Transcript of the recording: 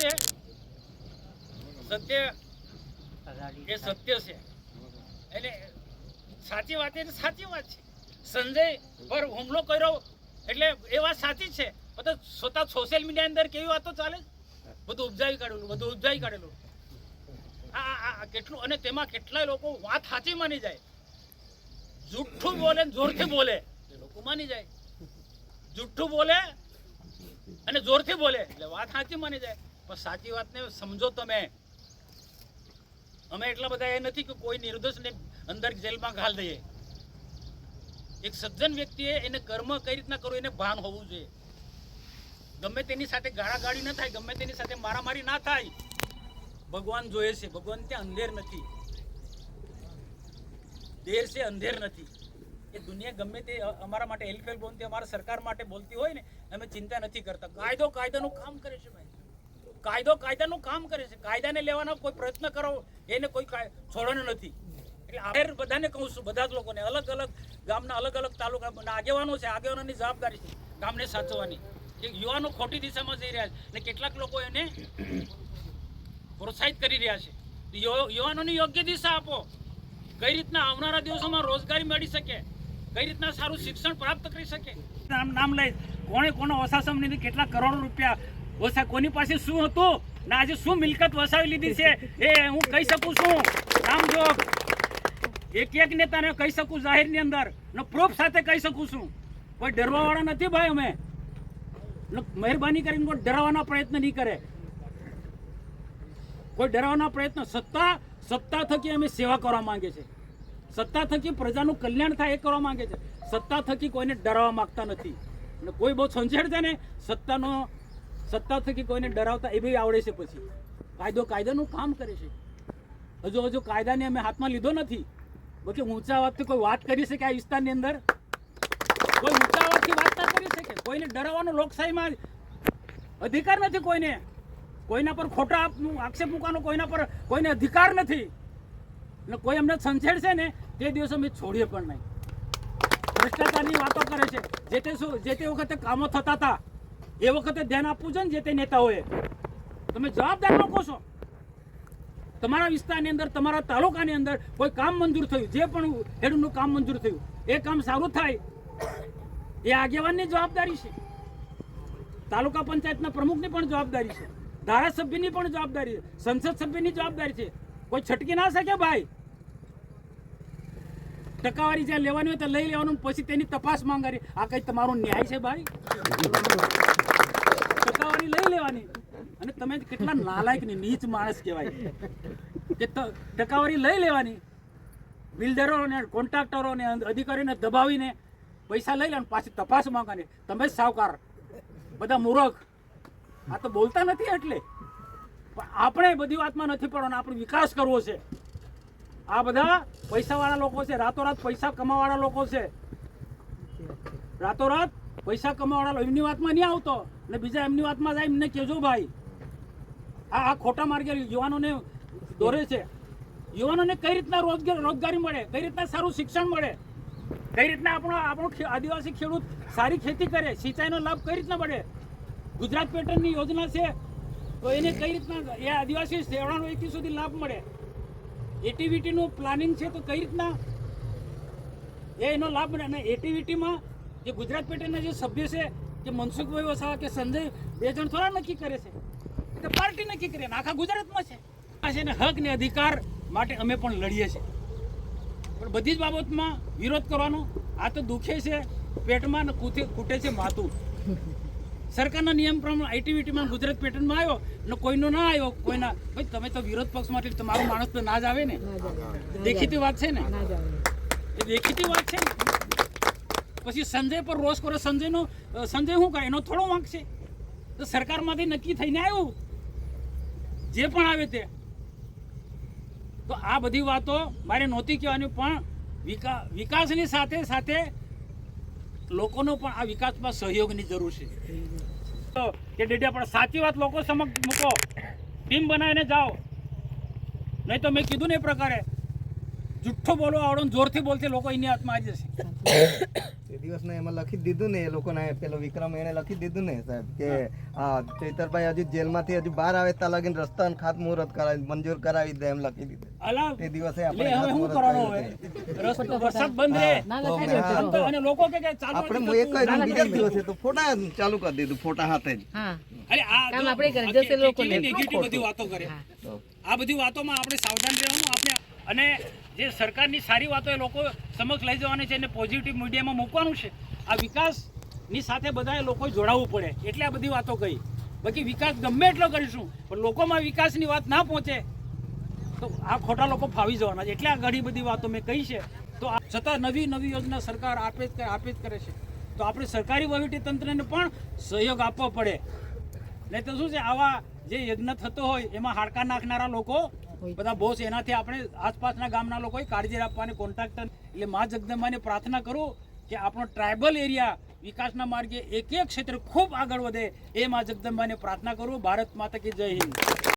છે? સત્ય એ સત્ય છે. એટલે સાચી વાત એ સાચી વાત છે. સંજય પર હુમલો કર્યો એટલે એ વાત સાચી છે. બધું સ્વતઃ સોશિયલ મીડિયા અંદર કેવી વાતો ચાલે બધું ઉપજાવી કાઢેલું, બધું ઉપજાવી કાઢેલું. આ- આ કેટલું, અને તેમાં કેટલાય લોકો વાત સાચી માની જાય. જુઠ્ઠું બોલે જોરથી બોલે લોકો માની જાય. જુઠ્ઠું બોલે અને જોરથી બોલે, એટલે વાત સાચી માની જાય. પણ સાચી વાતને સમજો તમે. અમે એટલા બધા એ નથી કે કોઈ નિર્દોષને અંદર જેલમાં ઘાલ દઈએ. એક સજ્જન વ્યક્તિએ એને કર્મ કઈ રીતના કરવું એને ભાન હોવું જોઈએ. ગમે તેની સાથે ગાળાગાળી ન થાય, ગમે તેની સાથે મારામારી ના થાય. ભગવાન જોયે છે, ભગવાન ત્યાં અંધેર નથી. દેર છે, અંધેર નથી. એ દુનિયા ગમે તે અમારા માટે હેલ્પફેલ બોલતી અમારા સરકાર માટે બોલતી હોય ને, અમે ચિંતા નથી કરતા. કાયદો કાયદાનું કામ કરે છે ભાઈ. કાયદો કાયદાનું કામ કરે છે. કાયદાને લેવાનો કોઈ પ્રયત્ન કરો, એને કોઈ છોડવાનો નથી. એટલે બધાને કહું છું, બધા જ લોકોને. અલગ અલગ ગામના અલગ અલગ તાલુકા આગેવાનો છે, આગેવાનોની જવાબદારી છે, ગામને સાચવવાની. કે યુવાનો ખોટી દિશામાં જઈ રહ્યા છે, અને કેટલાક લોકો એને પ્રોત્સાહિત કરી રહ્યા છે. યુવાનોની યોગ્ય દિશા આપો. કઈ રીતના આવનારા દિવસોમાં રોજગારી મળી શકે? કઈ રીતના સારું શિક્ષણ પ્રાપ્ત કરી શકે? નામ નામ લઈ કોણે કોનો વસાસમની અંદર કેટલા કરોડો રૂપિયા વસા કોની પાસે શું હતું? ને આજે શું મિલકત વસાવી લીધી છે? એ હું કહી શકું છું. નામ એક એક નેતાને કહી શકું જાહેરની અંદર. ને પ્રૂફ સાથે કહી શકું છું. કોઈ ડરવા વાળા નથી ભાઈ અમે. મહેરબાની કરીને કોઈ ડરાવવાનો પ્રયત્ન નહીં કરે. કોઈ ડરાવવાના પ્રયત્ન, સત્તા સત્તા થકી અમે સેવા કરવા માંગે છે સત્તા થકી પ્રજાનું કલ્યાણ થાય એ કરવા માંગે છે સત્તા થકી કોઈને ડરાવવા માંગતા નથી. અને કોઈ બહુ સંછેડ છે ને, સત્તાનો સત્તા થકી કોઈને ડરાવતા એ બી આવડે છે પછી. કાયદો કાયદાનું કામ કરે છે. હજુ હજુ કાયદાને અમે હાથમાં લીધો નથી. બાકી ઊંચા વાતથી કોઈ વાત કરી શકે આ વિસ્તારની અંદર? કોઈ ઊંચા વાતથી વાત ના કરી શકે? કોઈને ડરાવવાનો લોકશાહીમાં અધિકાર નથી કોઈને. કોઈના પર ખોટા આક્ષેપ મૂકવાનો કોઈના પર કોઈને અધિકાર નથી. ને કોઈ અમને સંછેડશે ને, તે દિવસે અમે છોડીએ પણ નહીં. ભ્રષ્ટાચારની વાતો કરે છે. જે તે શું જે તે વખતે કામો થતા હતા એ વખતે ધ્યાન આપવું છે ને જે તે નેતાઓએ. તમે જવાબદાર લોકો છો. તમારા વિસ્તારની અંદર, તમારા તાલુકાની અંદર કોઈ કામ મંજૂર થયું, જે પણ હેડનું કામ મંજૂર થયું, એ કામ સારું થાય. એ આગેવાનની જવાબદારી છે. તાલુકા પંચાયતના પ્રમુખની પણ જવાબદારી છે. ધારાસભ્યની પણ જવાબદારી છે. સંસદ સભ્યની જવાબદારી છે. કોઈ છટકી ના શકે ભાઈ. ટકાવારી જ્યાં લેવાની હોય તો લઈ લેવાનું, પછી તેની તપાસ માંગારી આ કઈ તમારો ન્યાય છે ભાઈ? ટકાવારી લઈ લેવાની. અને તમે કેટલા નાલાયક ને નીચ માણસ કહેવાય. કે ટકાવારી લઈ લેવાની. બિલ્ડરો ને કોન્ટ્રાક્ટરો ને અધિકારીને દબાવીને પૈસા લઈ લેવાનું પાછી તપાસ માંગવાની. તમે સાવકાર. બધા મૂરખ. આ તો બોલતા નથી એટલે. પણ આપણે બધી વાતમાં નથી પડવાનું. આપણે વિકાસ કરવો છે. આ બધા પૈસાવાળા લોકો છે. રાતોરાત પૈસા કમાવાળા લોકો છે. રાતોરાત પૈસા કમાવાળા એમની વાતમાં નહીં આવતો. ને બીજા એમની વાતમાં જાય, એમને કહેજો ભાઈ. આ આ ખોટા માર્ગે યુવાનોને દોરે છે. યુવાનોને કઈ રીતના રોજગાર રોજગારી મળે? કઈ રીતના સારું શિક્ષણ મળે? કઈ રીતના આપણો આપણો આદિવાસી ખેડૂત સારી ખેતી કરે? સિંચાઈનો લાભ કઈ રીતના મળે? ગુજરાત પેટર્નની યોજના છે, તો એને કઈ રીતના એ આદિવાસી સેવાળાનો એકી સુધી લાભ મળે? એટીવીટીનું પ્લાનિંગ છે, તો કઈ રીતના? એ એનો લાભ મળે? અને એટીવીટીમાં જે ગુજરાત પેટર્નના જે સભ્ય છે કે મનસુખભાઈ વસાવા કે સંજય બે જણ થોડા નક્કી કરે છે. તો પાર્ટી નક્કી કરે આખા ગુજરાતમાં છે. આ છે ને હક ને અધિકાર માટે અમે પણ લડીએ છીએ. પણ બધી જ બાબતમાં વિરોધ કરવાનો આ તો દુખે છે પેટમાં ને કૂટે કૂટે છે માથું. સરકારના નિયમ પ્રમાણે આઈટીવીટીમાં ગુજરાત પેટર્નમાં આવ્યો ને કોઈનો ના આવ્યો કોઈના. ભાઈ તમે તો વિરોધ પક્ષમાંથી તમારો માણસ તો ના જ આવે ને. દેખીતી વાત છે ને? એ દેખીતી વાત છે ને? પછી સંજય પર રોષ કરો, સંજયનો સંજય શું કરે? એનો થોડો વાંક છે. તો સરકારમાંથી નક્કી થઈને આવ્યું. જે પણ આવે તે. તો આ બધી વાતો મારે નહોતી કહેવાની, પણ વિકા, વિકાસની સાથે સાથે લોકોનો પણ આ વિકાસમાં સહયોગની જરૂર છે. કે ડેડિયા, પણ સાચી વાત લોકો સમક્ષ મૂકો. ટીમ બનાવીને જાઓ. નહીં તો મેં કીધું ને એ પ્રકારે. જુઠ્ઠું બોલવા આવડો જોરથી બોલશે લોકો એની હાથમાં આવી જશે. એ દિવસને એમાં લખી દીધું ને એ લોકોને પેલો વિક્રમ એને લખી દીધું ને સાહેબ કે આ ચૈતરભાઈ હજુ જેલમાંથી હજુ બહાર આવે ત્યાં લગીને રસ્તા ખાતમુહૂર્ત કરાવી મંજૂર કરાવી દે એમ લખી દીધું. તે દિવસે આપણે હવે શું કરવાનું હવે? રસ્તો વરસાદ બંધ રહે તો હા, તો અને લોકો કે કે ચાલુ આપણે નથી એક. જ બીજા દિવસે તો ફોટા ચાલુ કરી દીધું ફોટા હાથે જ. હા. અરે આ કામ આપણે કરી જશે લોકો. કેટલી બધી વાતો કરે. આ બધી વાતોમાં આપણે સાવધાન રહેવાનું આપણે અને જે સરકારની સારી વાતો એ લોકો સમક્ષ લઈ જવાની છે એને પોઝિટિવ મીડિયામાં મૂકવાનું છે. આ વિકાસની સાથે બધાએ લોકો જોડાવવું પડે. એટલે આ બધી વાતો કહી. બાકી વિકાસ ગમે એટલો કરીશું, પણ લોકોમાં વિકાસની વાત ના પહોંચે, તો આ ખોટા લોકો ફાવી જવાના છે. એટલે આ ઘણી બધી વાતો મેં કહી છે. તો છતાં નવી નવી યોજના સરકાર આપે જ આપે જ કરે છે. તો આપણે સરકારી વહીવટી તંત્રને પણ સહયોગ આપવો પડે. નહીં તો શું છે, આવા જે યજ્ઞ થતો હોય, એમાં હાડકા નાખનારા લોકો બધા બોસ એનાથી આપણે આસપાસના ગામના લોકોએ કાળજી રાખવાની કોન્ટ્રાક્ટર એટલે મા જગદંબાને પ્રાર્થના કરું કે આપણો ટ્રાઇબલ એરિયા વિકાસના માર્ગે એક એક ક્ષેત્રે ખૂબ આગળ વધે એ મા જગદંબાને પ્રાર્થના કરું. ભારત માતા કે જય હિન્દ.